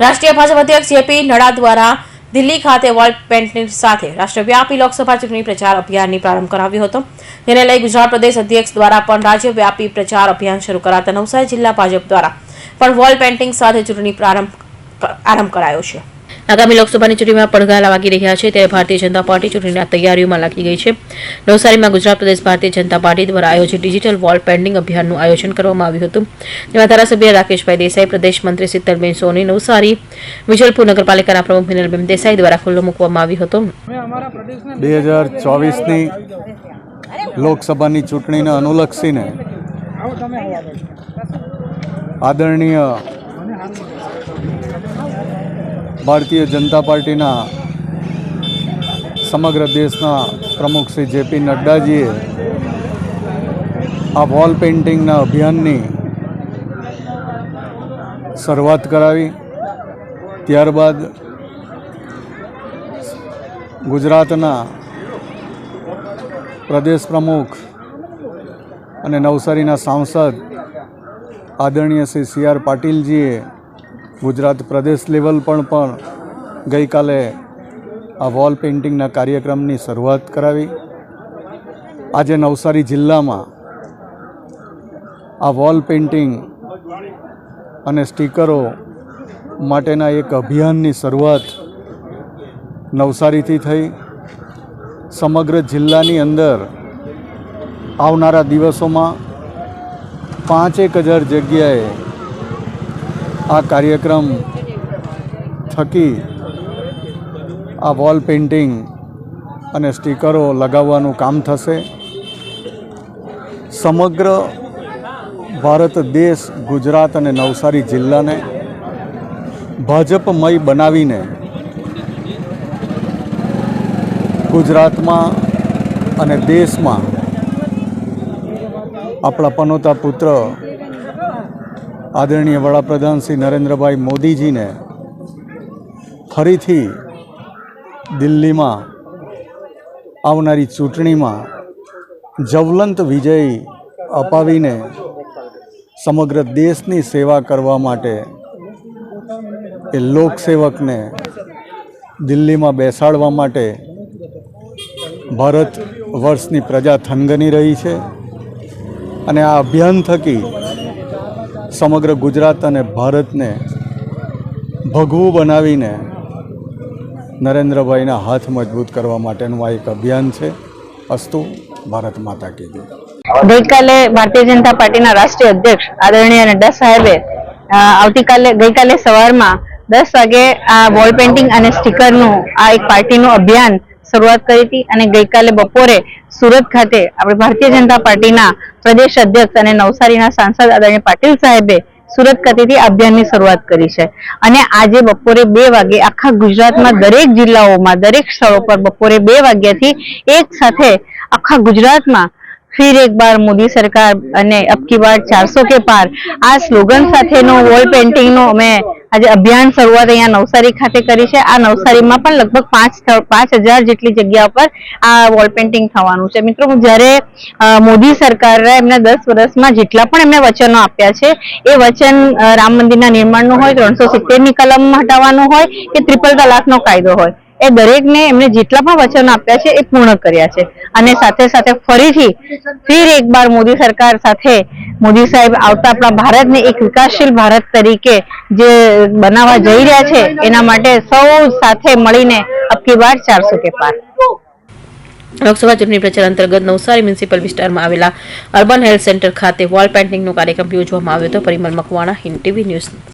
રાષ્ટ્રીય ભાજપ અધ્યક્ષ જેપી નડ્ડા દ્વારા દિલ્હી ખાતે વોલ પેન્ટિંગ સાથે રાષ્ટ્રવ્યાપી લોકસભા ચૂંટણી પ્રચાર અભિયાનની પ્રારંભ કરાવ્યો હતો. જેને લઈ ગુજરાત પ્રદેશ અધ્યક્ષ દ્વારા પણ રાજ્યવ્યાપી પ્રચાર અભિયાન શરૂ કરાતા નવસારી જિલ્લા ભાજપ દ્વારા પણ વોલ પેન્ટિંગ સાથે ચૂંટણી પ્રારંભ આરંભ કરાયો છે. આગામી લોકસભાની ચૂંટણીમાં પડઘા વાગી રહ્યા છે ત્યારે ભારતીય જનતા પાર્ટી ચૂંટણીના તૈયારીઓમાં લાગી ગઈ છે. નવસારીમાં ગુજરાત પ્રદેશ ભારતીય જનતા પાર્ટી દ્વારા આયોજિત ડિજિટલ વોલ પેન્ડિંગ અભિયાનનું આયોજન કરવામાં આવ્યું હતું. જેમાં ધારાસભ્ય રાકેશભાઈ દેસાઈ પ્રદેશ મંત્રી શીતલબેન સોની નવસારી વિજલપુર નગરપાલિકાના પ્રમુખ મિનલબેન દેસાઈ દ્વારા ખુલ્લો મૂકવામાં આવ્યો હતો. બે હજાર ચોવીસની લોકસભાની ચૂંટણીને અનુલક્ષીને આદરણીય ભારતીય જનતા પાર્ટીના સમગ્ર દેશના પ્રમુખ શ્રી જેપી નડ્ડાજીએ આ વોલ પેઇન્ટિંગના અભિયાનની શરૂઆત કરાવી. ત્યારબાદ ગુજરાતના પ્રદેશ પ્રમુખ અને નવસારીના સાંસદ આદરણીય શ્રી સી આર પાટીલજીએ ગુજરાત પ્રદેશ લેવલ પણ પણ ગઈકાલે આ વોલ પેઇન્ટિંગના કાર્યક્રમની શરૂઆત કરાવી. આજે નવસારી જિલ્લામાં આ વોલ પેઇન્ટિંગ અને સ્ટીકરો માટેના એક અભિયાનની શરૂઆત નવસારીથી થઈ. સમગ્ર જિલ્લાની અંદર આવનારા દિવસોમાં પાંચેક હજાર જગ્યાએ આ કાર્યક્રમ થકી આ વોલ પેઇન્ટિંગ અને સ્ટીકરો લગાવવાનું કામ થશે. સમગ્ર ભારત દેશ, ગુજરાત અને નવસારી જિલ્લાને ભાજપમય બનાવીને ગુજરાતમાં અને દેશમાં આપણા પનોતા પુત્ર આદરણીય વડાપ્રધાન શ્રી નરેન્દ્રભાઈ મોદીજીને ફરીથી દિલ્હીમાં આવનારી ચૂંટણીમાં જવલંત વિજય અપાવીને સમગ્ર દેશની સેવા કરવા માટે એ લોકસેવકને દિલ્હીમાં બેસાડવા માટે ભારત વર્ષની પ્રજા થનગની રહી છે. અને આ અભિયાન થકી સમગ્ર ગુજરાત અને ભારતને ભગવું બનાવીને નરેન્દ્રભાઈના હાથ મજબૂત કરવા માટેનું આ એક અભિયાન છે. અસ્તુ, ભારત માતા કીધું ગઈકાલે ભારતીય જનતા પાર્ટીના રાષ્ટ્રીય અધ્યક્ષ આદરણીય નડ્ડા સાહેબે આવતીકાલે, ગઈકાલે સવારમાં દસ વાગે આ વોલ પેઇન્ટિંગ અને સ્ટીકરનું આ એક પાર્ટીનું અભિયાન શરૂઆત કરી હતી અને ગઈકાલે બપોરે સુરત ખાતે આપણે ભારતીય જનતા પાર્ટીના પ્રદેશ અધ્યક્ષ અને નવસારીના સાંસદ આદરણીય પાટીલ સાહેબે સુરત ખાતેથી અભિયાનની શરૂઆત કરી છે. અને આજે બપોરે બે વાગે આખા ગુજરાતમાં દરેક જિલ્લાઓમાં, દરેક સ્થળો પર બપોરે બે વાગ્યાથી એક સાથે આખા ગુજરાતમાં ફિર એક બાર મોદી સરકાર અને અબકી બાર ચારસો કે પાર આ સ્લોગન સાથેનો વોલ પેઇન્ટિંગનો અમે આજે અભિયાન શરૂઆત અહીંયા નવસારી ખાતે કરી છે. આ નવસારીમાં પણ લગભગ પાંચ પાંચ હજાર જેટલી જગ્યા પર આ વોલ પેઇન્ટિંગ થવાનું છે. મિત્રો જ્યારે મોદી સરકારે એમને દસ વર્ષમાં જેટલા પણ એમને વચનો આપ્યા છે, એ વચન રામ મંદિરના નિર્માણનું હોય, ત્રણસો સિત્તેરની કલમ હટાવવાનું હોય કે ત્રિપલ તલાકનો કાયદો હોય. એ દરેકને એમને જેટલા પણ વચનો આપ્યા છે એ પૂર્ણ કર્યા છે. અને સાથે સાથે ફરીથી ફિર એક બાર મોદી સરકાર સાથે મોદી સાહેબ આવતા આપણા ભારતને એક વિકાસશીલ ભારત તરીકે જે બનાવવા જઈ રહ્યા છે, એના માટે સૌ સાથે મળીને અબકી બાર ચારસો કે પાર. લોકસભા ચૂંટણી પ્રચાર અંતર્ગત નવસારી મ્યુનિસિપલ વિસ્તારમાં આવેલા અર્બન હેલ્થ સેન્ટર ખાતે વોલ પેઇન્ટિંગનો કાર્યક્રમ યોજવામાં આવ્યો હતો. Parimal Makwana, Hind TV news.